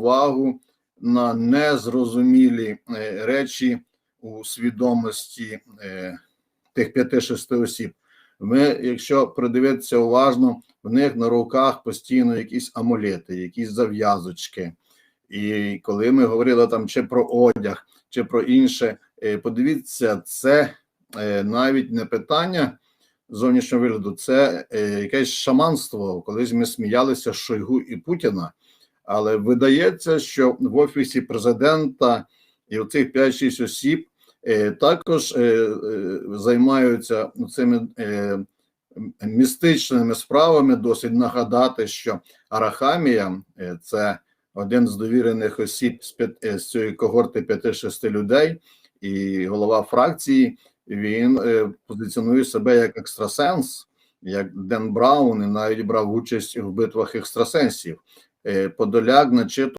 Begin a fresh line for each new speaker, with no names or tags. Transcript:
увагу на незрозумілі е, речі у свідомості е, тих п'яти-шести осіб. Ми, якщо придивитися уважно, в них на руках постійно якісь амулети, якісь зав'язочки. І коли ми говорили там чи про одяг, чи про інше, е, подивіться, це навіть не питання зовнішнього вигляду, це якесь шаманство. Колись ми сміялися Шойгу і Путіна, але видається, що в офісі президента і оцих 5-6 осіб е, також е, е, займаються цими містичними справами. Досить нагадати, що Арахамія це один з довірених осіб з, цієї когорти 5-6 людей, і голова фракції. Він позиціонує себе як екстрасенс, як Ден Браун, і навіть брав участь в битвах екстрасенсів. Е, Подоляк начитував